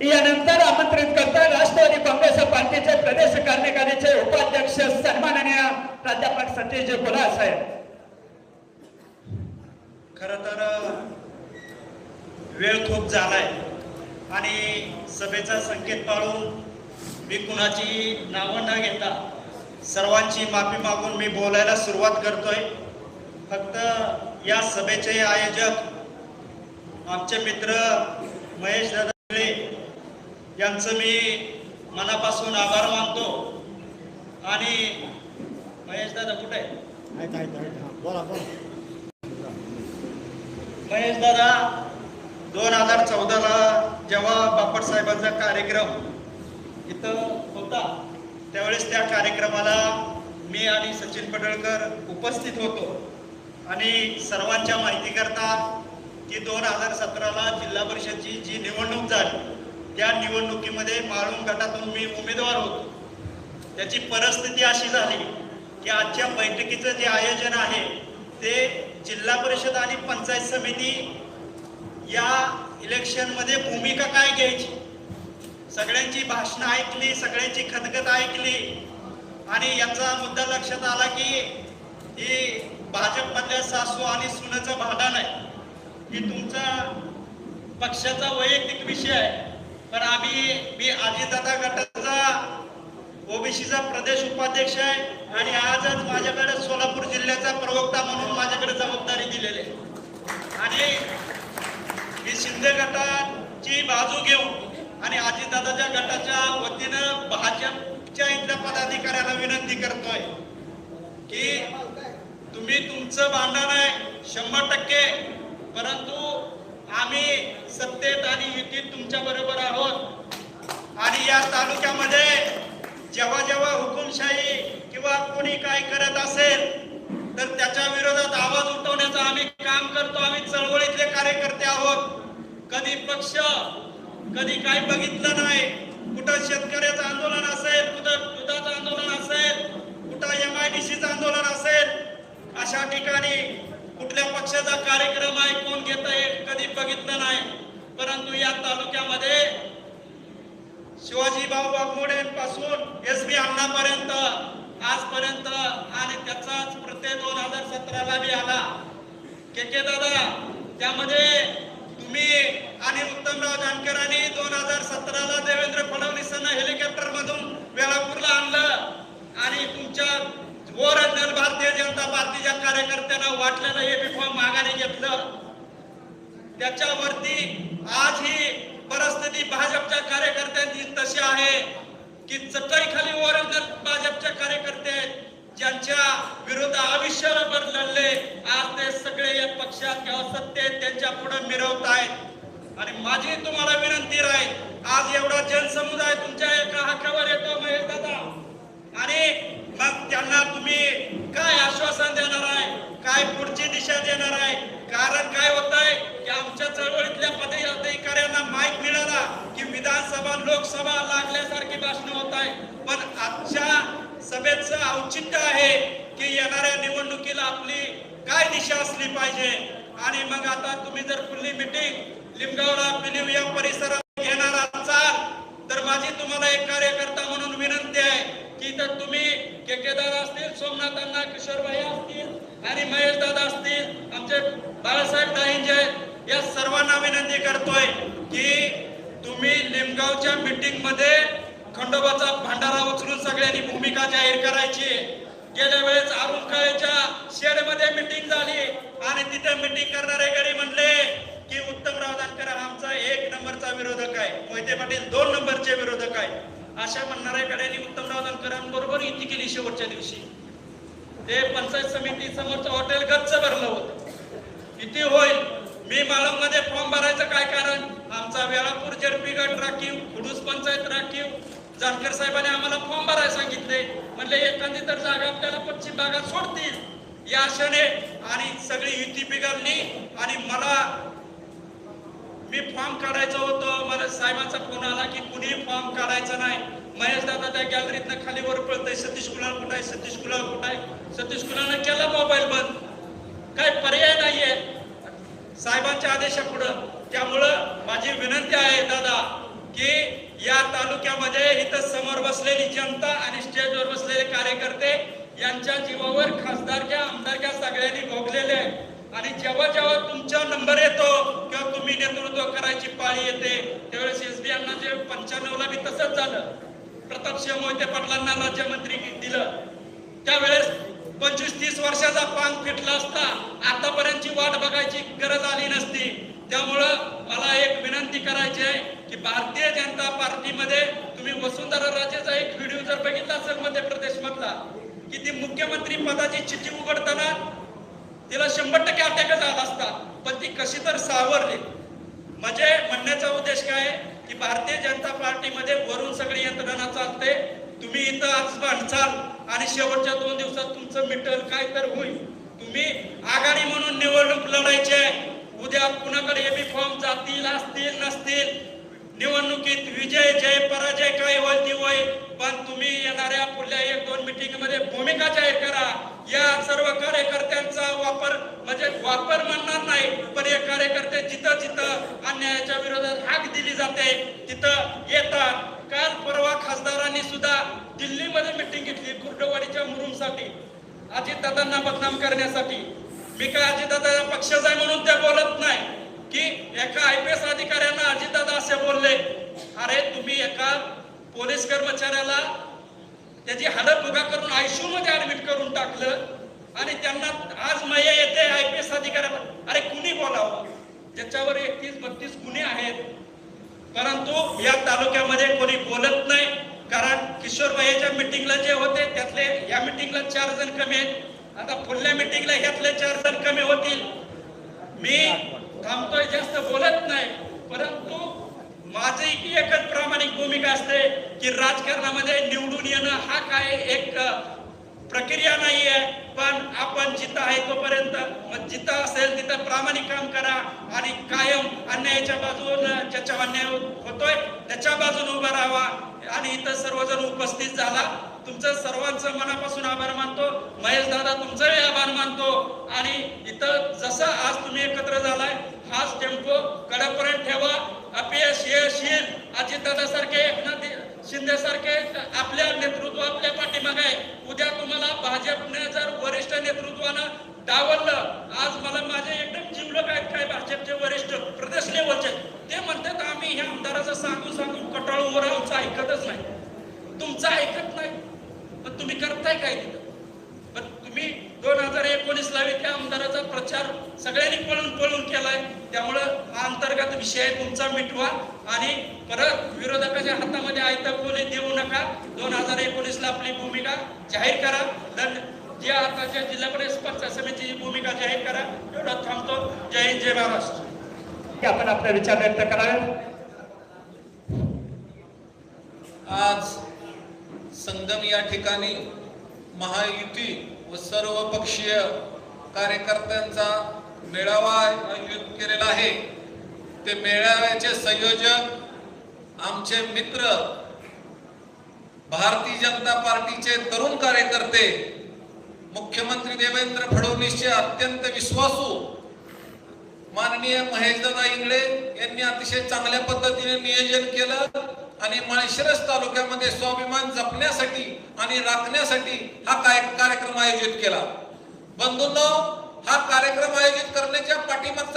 यानंतर आमंत्रित करतात राष्ट्रवादी काँग्रेस पार्टीचे प्रदेश कार्यकारीचे उपाध्यक्ष सन्माननीय प्राध्यापक सतीश गुलाब साहेब. खर तर वेळ खूप झालाय आणि सभेचा संकेत पाळून मी कुणाची नावं न घेता सर्वांची माफी मागून मी बोलायला सुरुवात करतोय. फक्त या सभेचे आयोजक आमचे मित्र महेश दादा यांचं मी मनापासून आभार मानतो. आणि महेश दादा कुठे? बोला बोला. महेश दादा दोन हजार चौदाला जेव्हा बापट साहेबांचा कार्यक्रम इथं होता त्यावेळेस त्या कार्यक्रमाला मी आणि सचिन पडळकर उपस्थित होतो. आणि सर्वांच्या माहितीकरता की दोन हजार सतराला जिल्हा परिषदची जी निवडणूक झाली त्या निवडणुकीमध्ये माळून गटातून मी उमेदवार होतो. त्याची परिस्थिती अशी झाली की आजच्या बैठकीचं जे आयोजन आहे ते जिल्हा परिषद आणि पंचायत समिती या इलेक्शनमध्ये भूमिका काय घ्यायची? सगळ्यांची भाषणं ऐकली सगळ्यांची खतखत ऐकली आणि याचा मुद्दा लक्षात आला की ही भाजपमधल्या सासू आणि सुनेचं भांडण आहे. की तुमचा पक्षाचा वैयक्तिक विषय आहे. पण आम्ही मी अजितदादा गटाचा ओबीसीचा प्रदेश उपाध्यक्ष आहे आणि आजच माझ्याकडे सोलापूर जिल्ह्याचा प्रवक्ता म्हणून माझ्याकडे जबाबदारी दिलेली आहे. आणि मी शिंदे गटाची बाजू घेऊन आणि अजितदादाच्या गटाच्या वतीनं भाजपच्या इथल्या पदाधिकाऱ्याला विनंती करतोय की तुम्ही तुमचं भांडण आहे शंभर टक्के. परंतु आम्ही सत्तेत आणि युतीत तुमच्या बरोबर आहोत. आणि या तालुक्यामध्ये जेव्हा जेव्हा हुकुमशाही किंवा कोणी काय करत असेल तर त्याच्या विरोधात आवाज उठवण्याचं आम्ही काम करतो. आम्ही चळवळीतले कार्यकर्ते आहोत. कधी पक्ष कधी काय बघितलं नाही. कुठं शेतकऱ्याचं आंदोलन असेल कुठं दुधाचं आंदोलन असेल कुठं एम आय डी सीचं आंदोलन असेल अशा ठिकाणी कुठल्या पक्षाचा कार्यक्रम आहे कोण घेत आहे कधी बघितलं नाही. परंतु या तालुक्यामध्ये शिवाजी भाऊ वाघमोडेपासून एस बी अण्णापर्यंत आजपर्यंत आणि त्याचाच प्रत्यय दोन हजार सतराला बी आला. के के दादा त्यामध्ये तुम्ही आणि उत्तमराव जानकरांनी दोन हजार सतराला देवेंद्र फडणवीसांना हेलिकॉप्टर मधून वेळापूरला आणलं आणि तुमच्या ओरिजिनल भारतीय जनता पार्टीच्या कार्यकर्त्यांना वाटलेलं हे बी फॉर्म माघारी घेतलं. त्याच्यावरती आज ही परिस्थिती भाजपच्या कार्यकर्त्यांची तशी आहे की चटई खाली ओरिजिनल भाजपचे कार्यकर्ते ज्यांच्या विरोध आयुष्यावर लढले आज ते सगळे या पक्षात किंवा सत्तेत त्यांच्या पुढे मिरवत आहेत. आणि माझी तुम्हाला विनंती राहील आज एवढा जनसमुदाय तुमच्या एका हाकावर येतो महेश दादा. आणि मग त्यांना तुम्ही काय आश्वासन देणार आहे आमची दिशा देणार आहे. कारण काय होत आहे की आमच्या चळवळीतल्या पदाधिकाऱ्यांना माहीत मिळाला की विधानसभा लोकसभा लागल्यासारखी भाषण होत आहे. पण आजच्या सभेचं औचित्य आहे की येणाऱ्या निवडणुकीला आपली काय दिशा असली पाहिजे? आणि मग आता तुम्ही जर पुढली मिटिंग लिमगावला पिलिव या परिसरात घेणार असाल तर माझी तुम्हाला एक कार्यकर्ता म्हणून विनंती आहे की तर तुम्ही केकेदार असतील सोमनाथांना अण्णा किशोरभाई असतील आणि महेश दादा असतील आमचे बाळासाहेब दाहिंजे या सर्वांना विनंती करतोय की तुम्ही लिमगावच्या मीटिंगमध्ये खंडोबाचा भंडारा उचलून सगळ्यांनी भूमिका जाहीर करायची. गेल्या वेळेस अरुण काळेच्या शेडमध्ये मीटिंग झाली आणि तिथे मीटिंग करणारे गडी म्हणले की उत्तमराव दानकर आमचा एक नंबरचा विरोधक आहे. मोहिते पाटील दोन नंबरचे विरोधक आहे. अशा म्हणणाऱ्या गड्यांनी उत्तमराव दानकरांबरोबर युती केली शेवटच्या दिवशी. ते पंचायत समिती समोरचं हॉटेल गच्च भरलं होतं. किती होईल? मी मध्ये फॉर्म भरायचं काय कारण? आमचा वेळापूर जरपी गट राखीव खुडूस पंचायत राखीव. जानकर साहेबांनी आम्हाला फॉर्म भरायला सांगितले. म्हणले एखादी तर जागा आपल्याला पश्चिम भागात सोडतील. या क्षणे आणि सगळी युती बिघडली आणि मला मी फॉर्म काढायचं होतं. मला साहेबांचा फोन आला की कुणी फॉर्म काढायचा नाही. महेश दादा त्या गॅलरीतनं खाली वर पळतय. सतीश कुणाल कुठं आहे? सतीश कुणाल कुठं आहे? सतीश कुणालनं केला मोबाईल बंद? काय पर्याय नाहीये. साहेबांच्या आदेशापुढं त्यामुळं माझी विनंती आहे दादा की या तालुक्यामध्ये इथं समोर बसलेली जनता आणि स्टेजवर बसलेले कार्यकर्ते यांच्या जीवावर खासदारक्या आमदारक्या सगळ्यांनी भोगलेले आहे. आणि जेव्हा जेव्हा तुमचा नंबर येतो किंवा तुम्ही नेतृत्व करायची पाळी येते त्यावेळेस एस बी जे पंच्याण्णवला बी तसंच झालं. प्रतापसिंह मोहिते पाटलांना राज्यमंत्री दिलं. त्यावेळेस पंचवीस तीस वर्षाचा पान फिटला असता आतापर्यंतची वाट बघायची गरज आली नसती. त्यामुळं मला एक विनंती करायची आहे की भारतीय जनता पार्टीमध्ये तुम्ही वसुंधरा राजेचा एक व्हिडिओ जर बघितला असेल मध्य प्रदेश मधला की ती मुख्यमंत्री पदाची चिठ्ठी उघडताना तिला शंभर टक्के अटॅक झाला असता. पण ती कशी तर सावरली. म्हणजे म्हणण्याचा उद्देश काय आहे? की भारतीय जनता पार्टीमध्ये वरून सगळी यंत्रणा चालते. तुम्ही इथं आज भांडचाल आणि शेवटच्या दोन दिवसात तुमचं मिटल काय तर होईल. तुम्ही आघाडी म्हणून निवडणूक लढायची आहे. उद्या कुणाकडे एबी फॉर्म जातील असतील नसतील. निवडणुकीत विजय जय पराजय काय होईल ती होईल. पण तुम्ही येणाऱ्या पुढल्या एक दोन मिटिंगमध्ये भूमिका जाहीर करा. या सर्व कार्यकर्त्यांचा वापर म्हणजे वापर म्हणणार नाही पण हे कार्यकर्ते जिथं जिथं अन्यायाच्या विरोधात हाक दिली जाते तिथं येतात काल परवा खासदारांनी सुद्धा दिल्लीमध्ये मिटिंग घेतली कुर्डवाडीच्या मुरुमसाठी अजितदादांना बदनाम करण्यासाठी. मी काय अजितदादा पक्षच आहे म्हणून ते बोलत नाही. की एका आय पी एस अधिकाऱ्यांना अजितदादा असे बोलले अरे तुम्ही एका पोलीस कर्मचाऱ्याला त्याची हाडं बुगा करून आयसीयू मध्ये ऍडमिट करून टाकलं आणि त्यांना आज मया येते आय पी एस अधिकाऱ्याला. अरे कुणी बोलावं? ज्याच्यावर एकतीस बत्तीस गुन्हे आहेत. परंतु या तालुक्यामध्ये कोणी बोलत नाही कारण किशोर भाईच्या मिटिंगला जे होते त्यातले या मिटिंगला चार जण कमी आहेत. आता पुढल्या मिटिंगला ह्यातले चार जण कमी होतील. मी थांबतोय जास्त बोलत नाही परंतु माझी एकच प्रामाणिक भूमिका असते की राजकारणामध्ये निवडून येणं हा काय एक प्रक्रिया नाहीये पण आपण जिथं आहे तोपर्यंत मग जिथं असेल तिथं प्रामाणिक काम करा आणि कायम अन्यायाच्या बाजून ज्याच्या अन्याय होतोय त्याच्या बाजून उभा राहावा आणि इथं सर्वजण उपस्थित झाला. तुमचं सर्वांचं मनापासून आभार मानतो. महेश दादा तुमचंही आभार मानतो. आणि इथं जसं आज तुम्ही एकत्र झालाय हाच टेम्पो कडापर्यंत ठेवा. अपयश यश येईल अजितदादा सारखे एकनाथ शिंदे सारखे आपल्या नेतृत्व आपल्या पाठीमागे आहे. उद्या तुम्हाला भाजपने जर वरिष्ठ नेतृत्वानं डावललं आज मला माझे एकदम जिवलक आहेत काय भाजपचे वरिष्ठ प्रदेश लेवलचे. ते म्हणतात आम्ही ह्या आमदाराचं सांगून सांगून कटाळूवर आमचं ऐकतच नाही. तुमचं ऐकत नाही. करताय काय तिथं? पण तुम्ही दोन हजार एकोणीस ला त्या आमदाराचा प्रचार सगळ्यांनी पळून पळून केलाय. त्यामुळं हा अंतर्गत विषय तुमचा मिटवा आणि परत विरोधकाच्या हातामध्ये आयता बोली देऊ नका. दोन हजार एकोणीस ला आपली भूमिका जाहीर करा. दंड जी आताच्या जिल्हा परिषद पंचायत समितीची भूमिका जाहीर करा एवढं थांबतो. जय हिंद जय महाराष्ट्र. की आपण आपले विचार व्यक्त करावे आज संगम या ठिकाणी महायुती व सर्व पक्षीय कार्यकर्त्यांचा मेळावा आयोजित केलेला आहे. ते मेळाव्याचे संयोजक आमचे मित्र भारतीय जनता पार्टीचे तरुण कार्यकर्ते मुख्यमंत्री देवेंद्र फडणवीसचे अत्यंत विश्वासू माननीय महेशदादा इंगळे यांनी अतिशय चांगल्या पद्धतीने नियोजन केलं. आणि माळशिरस तालुक्यामध्ये स्वाभिमान जपण्यासाठी आणि राखण्यासाठी हा काय कार्यक्रम आयोजित केला? बंधूंना हा कार्यक्रम आयोजित करण्याच्या पाठीमागचा